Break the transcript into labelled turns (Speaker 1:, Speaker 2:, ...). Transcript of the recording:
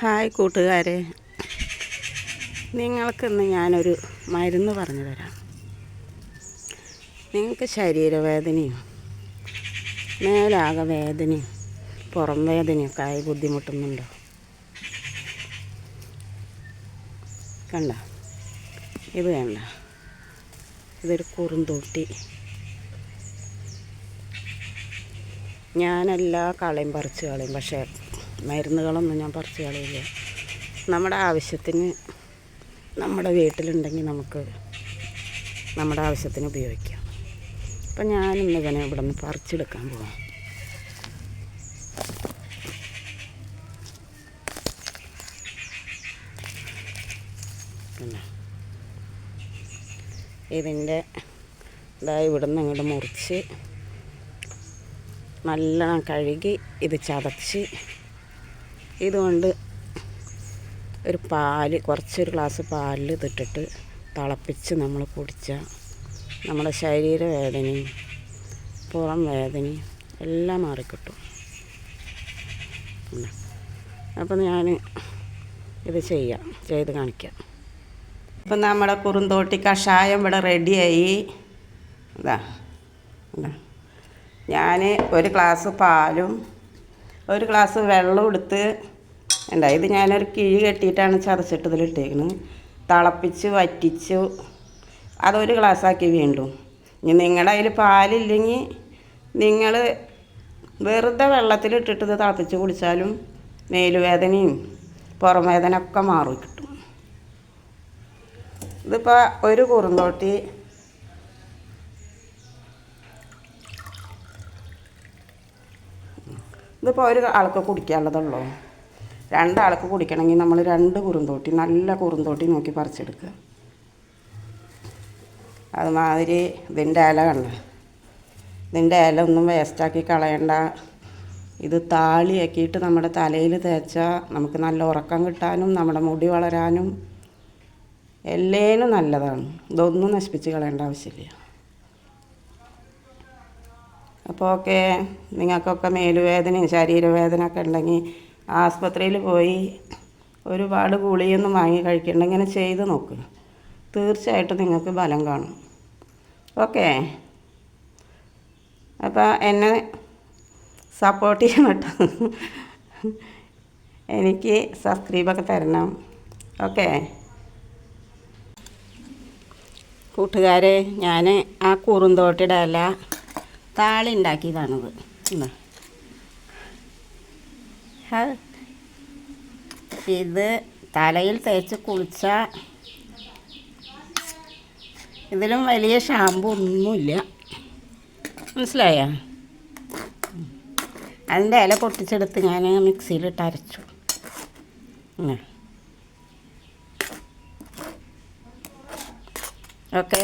Speaker 1: Hi കൂട്ടുകാരെ. നിങ്ങൾക്കിന്ന് ഞാനൊരു മരുന്ന് പറഞ്ഞു തരാം. നിങ്ങൾക്ക് ശരീരവേദനയും മേലാകെ വേദനയും പുറം വേദനയൊക്കെ ആയി ബുദ്ധിമുട്ടുന്നുണ്ടോ? കണ്ട? ഇത് കണ്ട. ഇതൊരു കുറുന്തൊട്ടി. ഞാനെല്ലാ കളയും പറിച്ച് കളയും പക്ഷേ മരുന്നുകളൊന്നും ഞാൻ പറിച്ച് കളയില്ല നമ്മുടെ ആവശ്യത്തിന് നമ്മുടെ വീട്ടിലുണ്ടെങ്കിൽ നമുക്ക് നമ്മുടെ ആവശ്യത്തിന് ഉപയോഗിക്കാം. അപ്പം ഞാനിന്ന് ഇവനെ ഇവിടെ നിന്ന് പറിച്ചെടുക്കാൻ പോവാം. പിന്നെ ഇതിന്റെ ഇതായി ഇവിടെ നിന്ന് ഇങ്ങോട്ട് മുറിച്ച് നല്ലോണം കഴുകി ഇത് ചതച്ച് ഇതുകൊണ്ട് ഒരു പാൽ കുറച്ചൊരു ഗ്ലാസ് പാലിൽ ഇതിട്ടിട്ട് തിളപ്പിച്ച് നമ്മൾ കുടിച്ചാൽ നമ്മുടെ ശരീരവേദനയും പുറം വേദനയും എല്ലാം മാറിക്കിട്ടും. അപ്പം ഞാൻ ഇത് ചെയ്യാം ചെയ്ത് കാണിക്കാം. ഇപ്പം നമ്മുടെ കുറുന്തോട്ടി കഷായം ഇവിടെ റെഡിയായി. ഇതാ. ഞാൻ ഒരു ഗ്ലാസ് പാലും ഒരു ഗ്ലാസ് വെള്ളം എടുത്ത് ഉണ്ട് ഇത് ഞാനൊരു കിഴി കെട്ടിയിട്ടാണ് ചതച്ചിട്ട് ഇതിലിട്ടേക്കുന്നത് തിളപ്പിച്ച് വറ്റിച്ച് അതൊരു ഗ്ലാസ്സാക്കി വീണ്ടും. ഇനി നിങ്ങളുടെ അതിൽ പാലില്ലെങ്കിൽ നിങ്ങൾ വെറുതെ വെള്ളത്തിലിട്ടിട്ട് ഇത് തിളപ്പിച്ച് കുടിച്ചാലും മേലുവേദനയും പുറം വേദന ഒക്കെ മാറി കിട്ടും ഇതിപ്പോൾ ഒരു കുറുന്തോട്ടി ഇതിപ്പോൾ ഒരു ആൾക്ക് കുടിക്കാനുള്ളതുള്ളൂ? രണ്ടാൾക്ക് കുടിക്കണമെങ്കിൽ നമ്മൾ രണ്ട് കുറുന്തോട്ടി നല്ല കുറുന്തോട്ടി നോക്കി പറിച്ചെടുക്കുക. അതുമാതിരി ഇതിന്റെ ഇല കണ്ട? ഇതിന്റെ ഇല ഒന്നും വേസ്റ്റാക്കി കളയണ്ട. ഇത് താളിയാക്കിയിട്ട് നമ്മുടെ തലയിൽ തേച്ചാൽ നമുക്ക് നല്ല ഉറക്കം കിട്ടാനും നമ്മുടെ മുടി വളരാനും എല്ലേനും നല്ലതാണ്. ഇതൊന്നും നശിപ്പിച്ച് കളയേണ്ട ആവശ്യമില്ല. അപ്പോൾ ഒക്കെ നിങ്ങൾക്കൊക്കെ മേലുവേദനയും ശരീരവേദന ഒക്കെ ഉണ്ടെങ്കിൽ ആസ്പത്രിയിൽ പോയി ഒരുപാട് ഗുളിയൊന്നും വാങ്ങി കഴിക്കേണ്ട. ഇങ്ങനെ ചെയ്ത് നോക്ക്. തീർച്ചയായിട്ടും നിങ്ങൾക്ക് ബലം കാണും. ഓക്കെ. അപ്പോൾ എന്നെ സപ്പോർട്ട് ചെയ്യണം കേട്ടോ. എനിക്ക് സബ്സ്ക്രൈബൊക്കെ തരണം. ഓക്കെ. കൂട്ടുകാരെ ഞാൻ ആ കുറുന്തോട്ടിടല്ല താളി ഉണ്ടാക്കിയതാണത് ഇതാ. തലയിൽ തേച്ച് കുളിച്ച ഇതിലും വലിയ ഷാമ്പു ഒന്നുമില്ല. മനസ്സിലായോ? അതിന്റെ ഇല പൊട്ടിച്ചെടുത്ത് ഞാൻ മിക്സിയിലിട്ട് അരച്ചു. ഓക്കേ.